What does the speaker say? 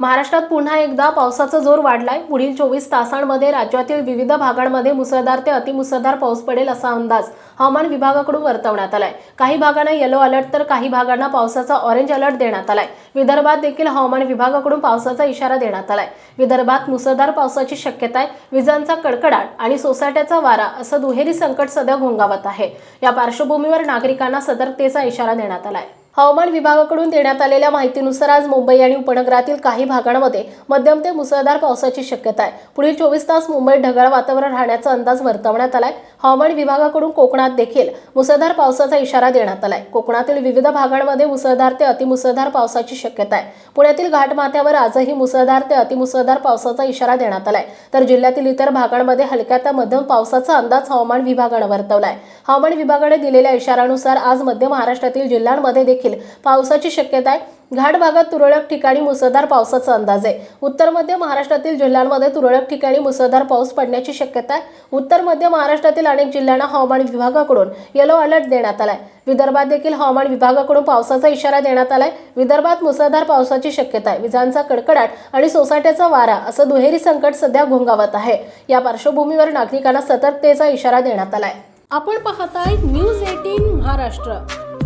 महाराष्ट्रात पुन्हा एकदा पावसाचा जोर वाढलाय. पुढील चोवीस तासांमध्ये राज्यातील विविध भागांमध्ये मुसळधार ते अतिमुसळधार पाऊस पडेल असा अंदाज हवामान विभागाकडून वर्तवण्यात आलाय. काही भागांना येलो अलर्ट तर काही भागांना पावसाचा ऑरेंज अलर्ट देण्यात आलाय. विदर्भात देखील हवामान विभागाकडून पावसाचा इशारा देण्यात आलाय. विदर्भात मुसळधार पावसाची शक्यता आहे. विजांचा कडकडाट आणि सोसाट्याचा वारा असं दुहेरी संकट सध्या घोंगावत आहे. या पार्श्वभूमीवर नागरिकांना सतर्कतेचा इशारा देण्यात आलाय. हवामान विभागाकडून देण्यात आलेल्या माहितीनुसार आज मुंबई आणि उपनगरातील काही भागांमध्ये मध्यम ते मुसळधार पावसाची शक्यता आहे. पुढील चोवीस तास मुंबईत ढगाळ वातावरण राहण्याचा अंदाज वर्तवण्यात आलाय. हवामान विभागाकडून कोकणात देखील मुसळधार पावसाचा इशारा देण्यात आलाय. कोकणातील विविध भागांमध्ये मुसळधार ते अतिमुसळधार पावसाची शक्यता आहे. पुण्यातील घाटमाथ्यावर आजही मुसळधार ते अतिमुसळधार पावसाचा इशारा देण्यात आलाय. तर जिल्ह्यातील इतर भागांमध्ये हलक्या ते मध्यम पावसाचा अंदाज हवामान विभागानं वर्तवलाय. हवामान विभागाने दिलेल्या इशारानुसार आज मध्य महाराष्ट्रातील जिल्ह्यांमध्ये देखील देखील पावसाची शक्यता आहे. घाट भागात तुरळक ठिकाणी मुसळधार पावसाचा अंदाज आहे. उत्तर मध्य महाराष्ट्रातील जिल्ह्यांमध्ये तुरळक ठिकाणी मुसळधार पाऊस पडण्याची शक्यता आहे. उत्तर मध्य महाराष्ट्रातील अनेक जिल्ह्यांना हवामान विभागाकडून येलो अलर्ट देण्यात आलाय. विदर्भात देखील हवामान विभागाकडून पावसाचा इशारा देण्यात आलाय. विदर्भात मुसळधार पावसाची शक्यता आहे. विजांचा कडकडाट आणि सोसाट्याचा वारा असं दुहेरी संकट सध्या घोंगावत आहे. या पार्श्वभूमीवर नागरिकांना सतर्कतेचा इशारा देण्यात आलाय. आपण पाहताय न्यूज एटीन महाराष्ट्र.